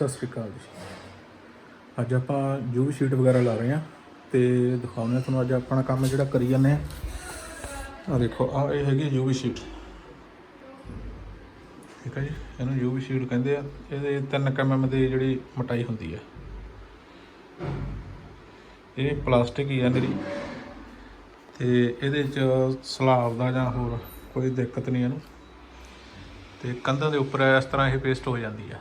ਸਤਿ ਸ੍ਰੀ ਅਕਾਲ ਜੀ। ਅੱਜ ਆਪਾਂ ਯੂਵੀ ਸ਼ੀਟ ਵਗੈਰਾ ਲਾ ਰਹੇ ਹਾਂ ਤੇ ਦਿਖਾਉਂਦੇ ਹਾਂ ਤੁਹਾਨੂੰ ਅੱਜ ਆਪਣਾ ਕੰਮ ਜਿਹੜਾ ਕਰੀ ਜਾਂਦੇ ਆ ਆ ਦੇਖੋ ਆ ਇਹ ਹੈਗੀ ਯੂਵੀ ਸ਼ੀਟ ਠੀਕ ਹੈ ਜੀ, ਇਹਨੂੰ ਯੂਵੀ ਸ਼ੀਟ ਕਹਿੰਦੇ ਆ। ਇਹਦੇ 3 mm ਦੀ ਜਿਹੜੀ ਮੋਟਾਈ ਹੁੰਦੀ ਹੈ। ਇਹ ਪਲਾਸਟਿਕ ਹੀ ਆ ਮੇਰੀ ਤੇ ਇਹਦੇ ਚ ਸਲਾਬ ਦਾ ਜਾਂ ਹੋਰ ਕੋਈ ਦਿੱਕਤ ਨਹੀਂ ਇਹਨੂੰ। ਤੇ ਕੰਧਾਂ ਦੇ ਉੱਪਰ ਇਸ ਤਰ੍ਹਾਂ ਇਹ ਪੇਸਟ ਹੋ ਜਾਂਦੀ ਆ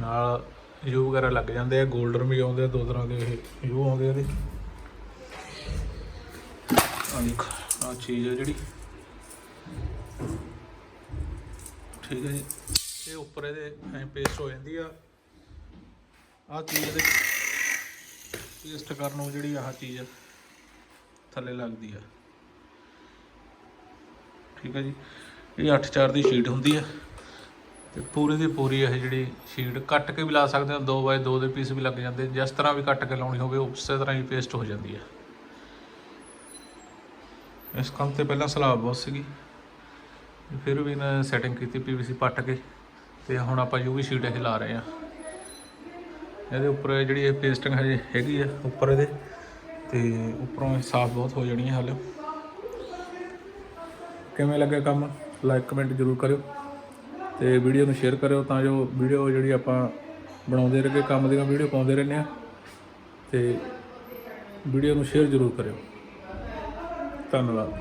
ਨਾਲ ਯੂ ਵਗੈਰਾ ਲੱਗ ਜਾਂਦੇ ਆ 골ਡਨ ਵੀ ਆਉਂਦੇ ਆ, ਦੋ ਤਰ੍ਹਾਂ ਦੇ ਇਹ ਯੂ ਆਉਂਦੇ ਆ ਇਹਦੇ। ਆ ਦੇਖੋ ਆ ਚੀਜ਼ ਆ ਜਿਹੜੀ। ਠੀਕ ਹੈ ਜੀ। ਇਹ ਉੱਪਰ ਇਹਦੇ ਐ ਪੇਸਟ ਹੋ ਜਾਂਦੀ ਆ। ਆ ਚੀਜ਼ ਇਹਦੇ ਪੇਸਟ ਕਰਨ ਨੂੰ ਜਿਹੜੀ ਆਹ ਚੀਜ਼ ਥੱਲੇ ਲੱਗਦੀ ਆ। ਠੀਕ ਹੈ ਜੀ। ਇਹ 8-4 ਦੀ ਸ਼ੀਟ ਹੁੰਦੀ ਆ। ਤੇ ਪੂਰੀ ਦੀ ਪੂਰੀ ਇਹ ਜਿਹੜੀ ਸ਼ੀਟ ਕੱਟ ਕੇ ਵੀ ਲਾ ਸਕਦੇ ਹੋ 2x2 ਦੇ ਪੀਸ ਵੀ ਲੱਗ ਜਾਂਦੇ ਜਿਸ ਤਰ੍ਹਾਂ ਵੀ ਕੱਟ ਕੇ ਲਾਉਣੀ ਹੋਵੇ, ਉਸੇ ਤਰ੍ਹਾਂ ਹੀ ਪੇਸਟ ਹੋ ਜਾਂਦੀ ਹੈ ਇਸ ਕੰਮ ਤੇ ਪਹਿਲਾਂ ਸਲਾਬ ਬਹੁਤ ਸੀਗੀ। ਫਿਰ ਵੀ ਨਾ ਸੈਟਿੰਗ ਕੀਤੀ ਪੀਵੀਸੀ ਪੱਟ ਕੇ, ਤੇ ਹੁਣ ਆਪਾਂ ਯੂਵੀ ਸ਼ੀਟ ਇਹ ਲਾ ਰਹੇ ਆ ਇਹਦੇ ਉੱਪਰ ਜਿਹੜੀ ਇਹ ਪੇਸਟਿੰਗ ਹਜੇ ਹੈਗੀ ਆ, ਉੱਪਰ ਇਹਦੇ, ਤੇ ਉੱਪਰੋਂ ਇਹ ਸਾਫ਼ ਬਹੁਤ ਹੋ ਜਾਣੀ ਹੈ ਹਾਲੇ। ਕਿਵੇਂ ਲੱਗਿਆ ਕੰਮ? ਲਾਈਕ ਕਮੈਂਟ ਜ਼ਰੂਰ ਕਰਿਓ। ਤੇ ਵੀਡੀਓ ਨੂੰ ਸ਼ੇਅਰ ਕਰਿਓ ਤਾਂ ਜੋ ਵੀਡੀਓ ਜਿਹੜੀ ਆਪਾਂ ਬਣਾਉਂਦੇ ਰਹੇ ਕੰਮ ਦੀਆਂ ਵੀਡੀਓ ਪਾਉਂਦੇ ਰਹਿੰਦੇ ਆ ਤੇ ਵੀਡੀਓ ਨੂੰ ਸ਼ੇਅਰ ਜ਼ਰੂਰ ਕਰਿਓ। ਧੰਨਵਾਦ।